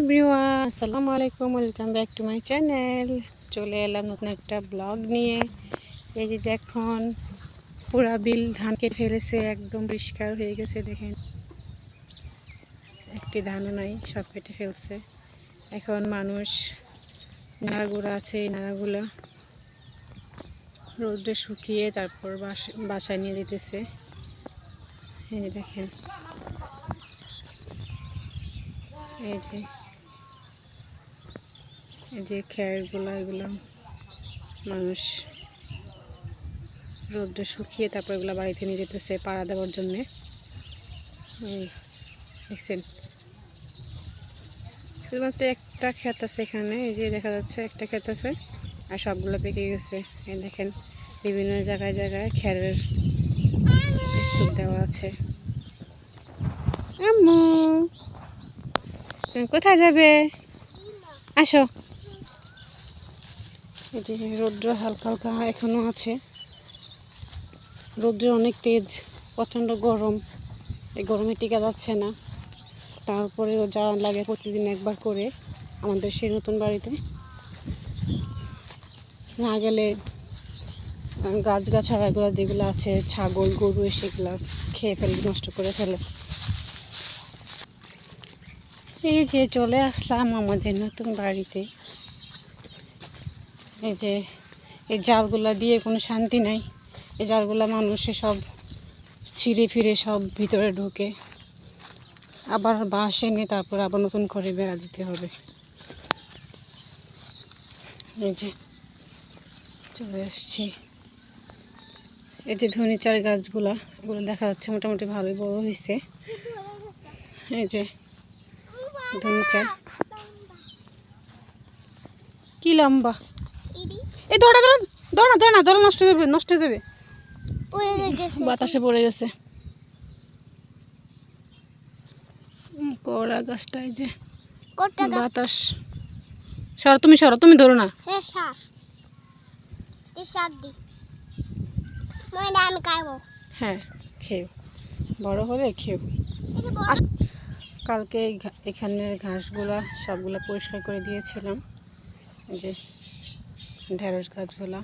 ব্রিওয়া আসসালামু আলাইকুম, welcome back to my channel. চলে এলাম নতুন একটা ব্লগ নিয়ে। এই যে দেখুন, পুরা বিল ধান কেটে ফেলেছে, একদম পরিষ্কার হয়ে গেছে, দেখেন। একটি ধানও নাই, সব কেটে ফেলছে। এখন মানুষ নাড়াগুড়া আছে, এই নাড়াগুলো রোদে শুকিয়ে তারপর বাস- বাসায় নিয়ে যেতেছে। এই দেখেন। এই যে এই যে খেয়ারগুলো, এগুলো মানুষ রোদ্রে শুকিয়ে তারপর এগুলো বাড়িতে নিয়ে যেতেছে পাড়া দেওয়ার জন্যে। দেখছেন। শুধুমাত্র একটা ক্ষেত আছে এখানে, এই যে দেখা যাচ্ছে একটা ক্ষেত আছে আর সবগুলো পেকে গেছে। দেখেন, বিভিন্ন জায়গায় জায়গায় খেরের স্তূপ দেওয়া আছে। আম্মু কোথায় যাবে? আসো। যে রৌদ্র হালকা হালকা এখনও আছে। রৌদ্র অনেক তেজ, প্রচণ্ড গরম। এই গরমে টিকা যাচ্ছে না। তারপরেও যা লাগে প্রতিদিন একবার করে আমাদের সেই নতুন বাড়িতে। না গেলে গাছগাছাড়াগুলো যেগুলো আছে, ছাগল, গরু সেগুলো খেয়ে ফেলে, নষ্ট করে ফেলে। এই যে চলে আসলাম আমাদের নতুন বাড়িতে। এই যে, এই জালগুলা দিয়ে কোনো শান্তি নাই। এই জালগুলা মানুষে সব ছিঁড়ে ফিরে সব ভিতরে ঢুকে। আবার বাঁশ এনে তারপর আবার নতুন করে বেড়া দিতে হবে। এই যে, চলে আসছি। এই যে ধনে চার গাছগুলা, এগুলো দেখা যাচ্ছে মোটামুটি ভালোই বড় হয়েছে। এই যে, ধনে চা কি লম্বা। এই দৌড়া দৌড়া দৌড়া দৌড়া দৌড়া নষ্ট হয়ে যাবে নষ্ট হয়ে যাবে। বাতাসে পড়ে গেছে। কড়া গাছটা এই যে বাতাস। সর তুমি সরো তুমি ধরো না। আমি খাইবো। হ্যাঁ খেও বড় হলে খেও কালকে এখানের ঘাসগুলা সবগুলা পরিষ্কার করে দিয়েছিলাম। যে ঢেঁড়স গাছগুলা।